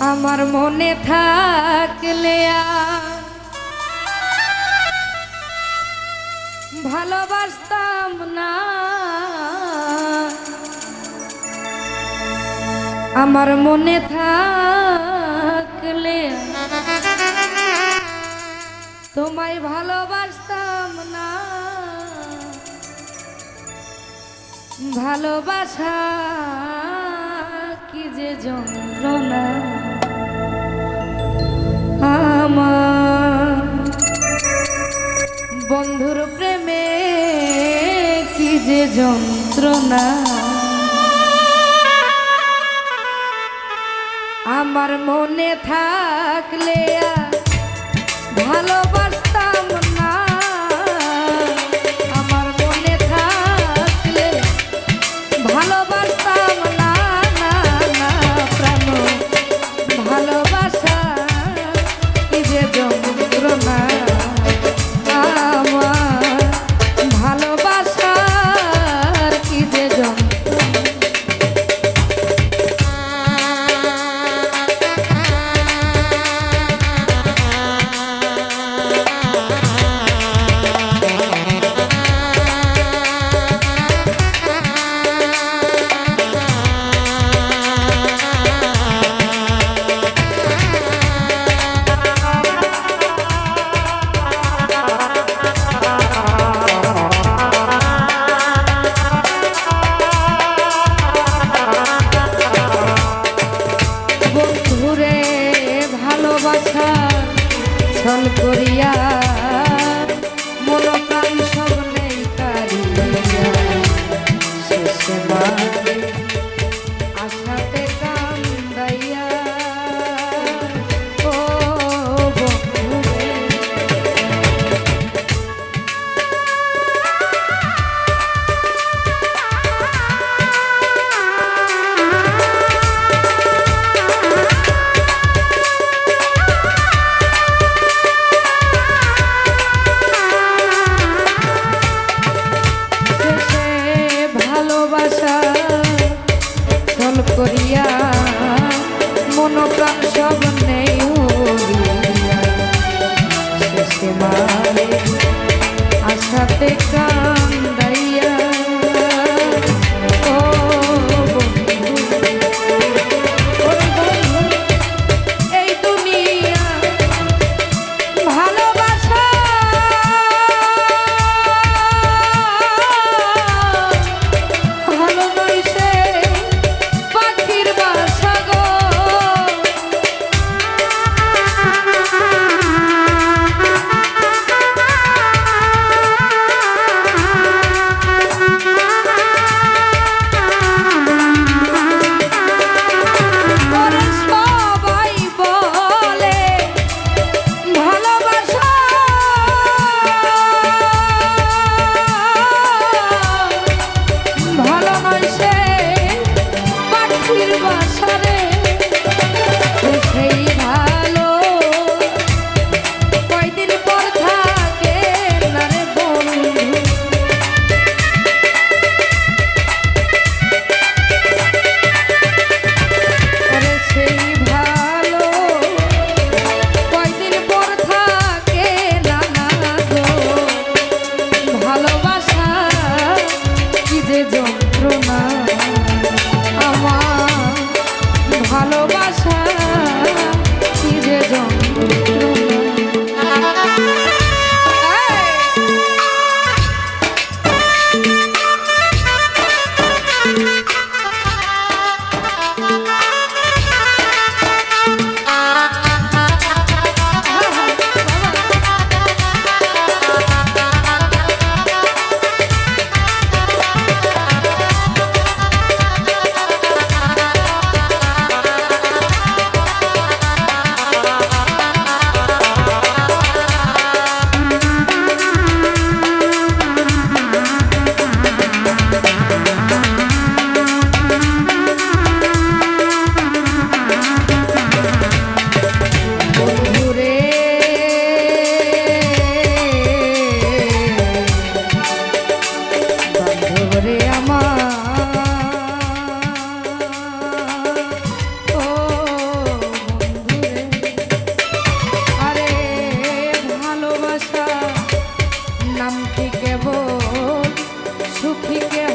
আমার মনে থাকলে ভালোবাসতাম না। আমার মনে থাকলে তোমায় ভালোবাসতাম না। ভালোবাসা কি যে যন্ত্রণা। আমার বন্ধুর প্রেমে কি যে যন্ত্রণা। আমার মনে থাকলে ভালোবাসা শান্তি কেবল সুখী কেবল।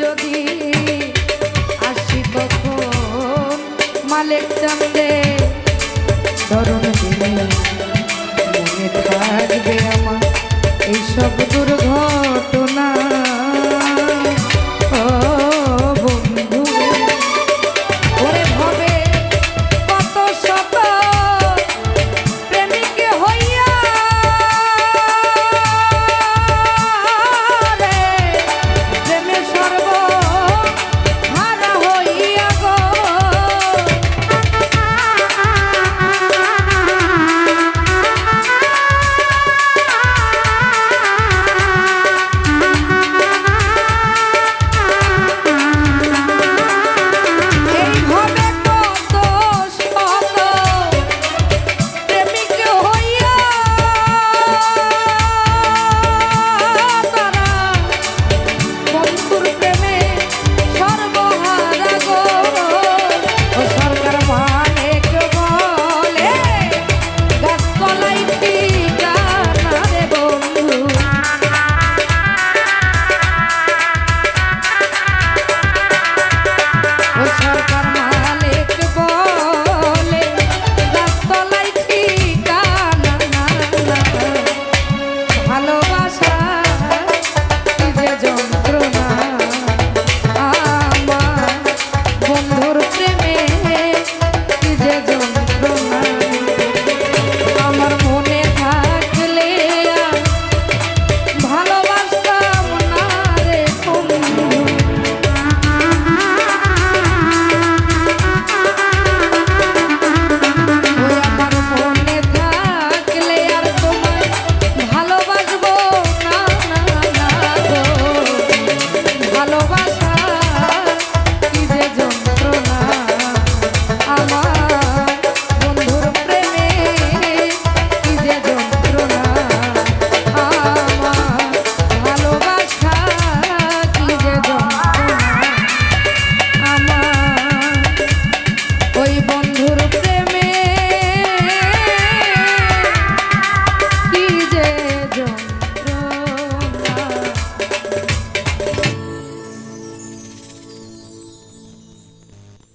যদি আসি কখন মালিক চন্দে ধরুন দিনে মনে থাকবে আমার এইসব দুর্ঘটনা।